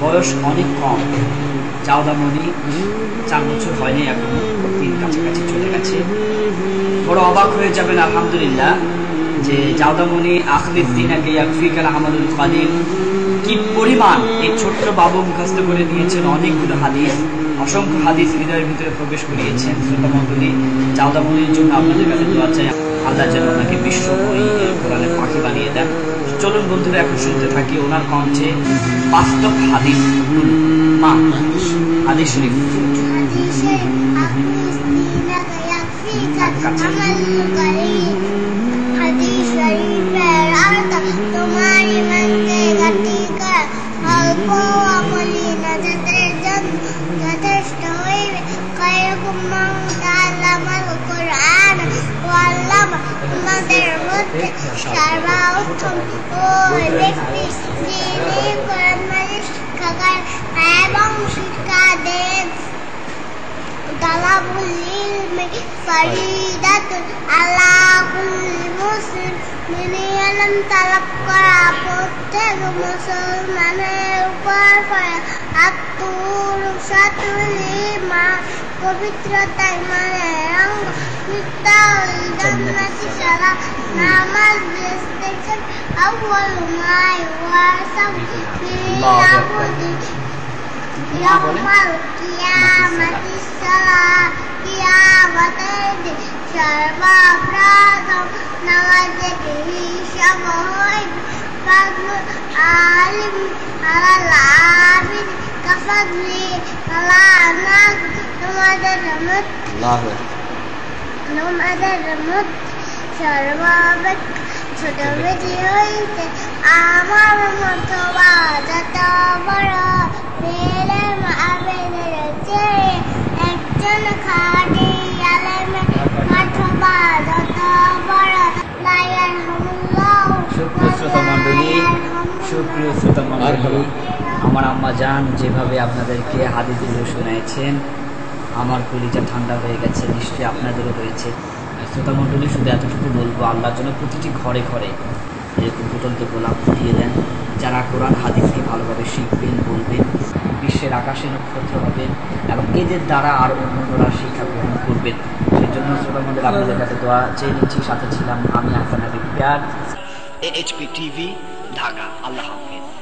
বয়স অনেক কম। চাওদামণি চার বছর হয়নি এখন। তিন কাছাকাছি চলে গেছে। বড় অবাক হয়ে যাবেন, আলহামদুলিল্লাহ, যে জাউদামণি আখলিদ্দিন আগে ইয়াকফিকাল আহমদুল কাদিম কি পরিমাণ এই ছোট্ট বাবু মুখস্থ করে নিয়েছেন অনেকগুলো হাদিস, অসংখ্য হাদিস হৃদয়ের ভিতরে প্রবেশ করিয়েছেন। শ্রোতা মন্ডলী জাউদামণির জন্য আপনাদের কাছে দোয়া চাই। আল্লাহ যেন ওনাকে বিশ্ব চলুন বন্ধুরা এখন শুনতে থাকি ওনার কণ্ঠে বাস্তব হাদিস। মা হাদিস শরীফ Sarva outcome people elected যিনি প্রাইমারি শিক্ষাকার এবং শিক্ষাদের তালাবুলিল ফারিদাত আলাকুল মুসলিম মেনে আলম তালাব করা প্রত্যেক মুসলমানের উপর আত্মুর पवित्रता ईमान أول ما يواسب في عبد يوم القيامة الصلاة قيامة شرب أفراد نوازته شبه فضل عالم على العابد كفضل ছোট হইতে আমার মতো বড় চেয়ে একজন খাটি আলেমে যত বড় লায়ার হুমুল্লাহ সুপ্রিয় শ্রোতা মণ্ডলী। সুপ্রিয় শ্রোতা মণ্ডলী আমার আম্মা যান, যেভাবে আপনাদেরকে হাদিসগুলো শোনাইছেন, আমার কলিজা ঠান্ডা হয়ে গেছে, নিশ্চয়ই আপনাদেরও হয়েছে। শ্রোতা মণ্ডলী, শুধু এতটুকু বলব, আল্লাহর জন্য প্রতিটি ঘরে ঘরে এরকম ফুটন্ত গোলাপ ফুটিয়ে দেন, যারা কোরআন হাদিসকে ভালোভাবে শিখবেন, বলবেন, বিশ্বের আকাশে নক্ষত্র হবেন, এবং এদের দ্বারা আর অন্যরা শিক্ষা গ্রহণ করবেন। সেই জন্য শ্রোতা মণ্ডলী, আপনাদের কাছে দোয়া চেয়ে নিচ্ছি, সাথে ছিলাম আমি, হাসান হাবিব প্যার এইচপি টিভি, ঢাকা। আল্লাহ হাফিজ।